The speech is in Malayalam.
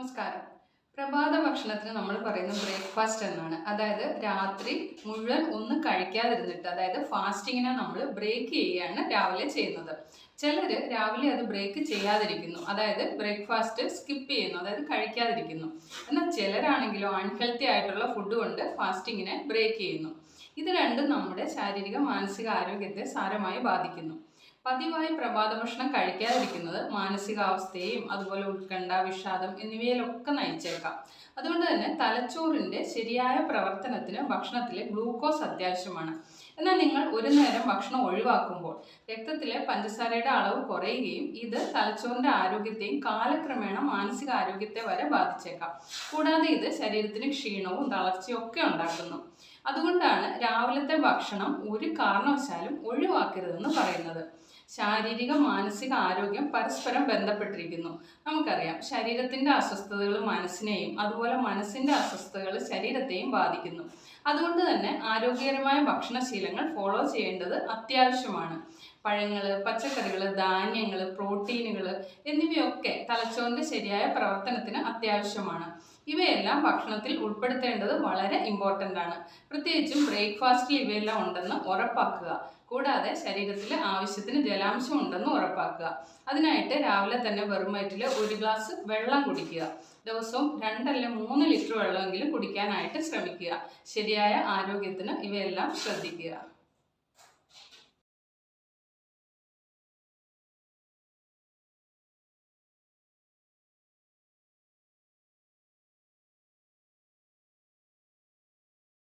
നമസ്കാരം. പ്രഭാത ഭക്ഷണത്തിന് നമ്മൾ പറയുന്ന ബ്രേക്ക്ഫാസ്റ്റ് എന്നാണ്. അതായത് രാത്രി മുഴുവൻ ഒന്നും കഴിക്കാതിരുന്നിട്ട് അതായത് ഫാസ്റ്റിങ്ങിനെ നമ്മൾ ബ്രേക്ക് ചെയ്യുകയാണ് രാവിലെ ചെയ്യുന്നത്. ചിലർ രാവിലെ അത് ബ്രേക്ക് ചെയ്യാതിരിക്കുന്നു. അതായത് ബ്രേക്ക്ഫാസ്റ്റ് സ്കിപ്പ് ചെയ്യുന്നു അതായത് കഴിക്കാതിരിക്കുന്നു. എന്നാൽ ചിലരാണെങ്കിലോ അൺഹെൽത്തി ആയിട്ടുള്ള ഫുഡ് കൊണ്ട് ഫാസ്റ്റിങ്ങിനെ ബ്രേക്ക് ചെയ്യുന്നു. ഇത് രണ്ടും നമ്മുടെ ശാരീരിക മാനസിക ആരോഗ്യത്തെ സാരമായി ബാധിക്കുന്നു. പതിവായി പ്രഭാത ഭക്ഷണം കഴിക്കാതിരിക്കുന്നത് മാനസികാവസ്ഥയെയും അതുപോലെ ഉത്കണ്ഠ വിഷാദം എന്നിവയിലൊക്കെ നയിച്ചേക്കാം. അതുകൊണ്ട് തന്നെ തലച്ചോറിന്റെ ശരിയായ പ്രവർത്തനത്തിന് ഭക്ഷണത്തിലെ ഗ്ലൂക്കോസ് അത്യാവശ്യമാണ്. എന്നാൽ നിങ്ങൾ ഒരു നേരം ഭക്ഷണം ഒഴിവാക്കുമ്പോൾ രക്തത്തിലെ പഞ്ചസാരയുടെ അളവ് കുറയുകയും ഇത് തലച്ചോറിന്റെ ആരോഗ്യത്തെയും കാലക്രമേണ മാനസിക ആരോഗ്യത്തെ വരെ ബാധിച്ചേക്കാം. കൂടാതെ ഇത് ശരീരത്തിന് ക്ഷീണവും തളർച്ചയും ഒക്കെ ഉണ്ടാക്കുന്നു. അതുകൊണ്ടാണ് രാവിലത്തെ ഭക്ഷണം ഒരു കാരണവശാലും ഒഴിവാക്കരുതെന്ന് പറയുന്നത്. ശാരീരിക മാനസിക ആരോഗ്യം പരസ്പരം ബന്ധപ്പെട്ടിരിക്കുന്നു. നമുക്കറിയാം ശരീരത്തിന്റെ അസ്വസ്ഥതകൾ മനസ്സിനെയും അതുപോലെ മനസ്സിന്റെ അസ്വസ്ഥതകൾ ശരീരത്തെയും ബാധിക്കുന്നു. അതുകൊണ്ട് തന്നെ ആരോഗ്യകരമായ ഭക്ഷണശീലങ്ങൾ ഫോളോ ചെയ്യേണ്ടത് അത്യാവശ്യമാണ്. പഴങ്ങൾ പച്ചക്കറികൾ ധാന്യങ്ങൾ പ്രോട്ടീനുകൾ എന്നിവയൊക്കെ തലച്ചോറിന്റെ ശരിയായ പ്രവർത്തനത്തിന് അത്യാവശ്യമാണ്. ഇവയെല്ലാം ഭക്ഷണത്തിൽ ഉൾപ്പെടുത്തേണ്ടത് വളരെ ഇമ്പോർട്ടന്റ് ആണ്. പ്രത്യേകിച്ചും ബ്രേക്ക്ഫാസ്റ്റിൽ ഇവയെല്ലാം ഉണ്ടെന്ന് ഉറപ്പാക്കുക. കൂടാതെ ശരീരത്തിൽ ആവശ്യത്തിന് ജലാംശം ഉണ്ടെന്ന് ഉറപ്പാക്കുക. അതിനായിട്ട് രാവിലെ തന്നെ വെറും വയറ്റിൽ ഒരു ഗ്ലാസ് വെള്ളം കുടിക്കുക. ദിവസവും രണ്ടല്ല മൂന്ന് ലിറ്റർ വെള്ളമെങ്കിലും കുടിക്കാനായിട്ട് ശ്രമിക്കുക. ശരിയായ ആരോഗ്യത്തിന് ഇവയെല്ലാം ശ്രദ്ധിക്കുക.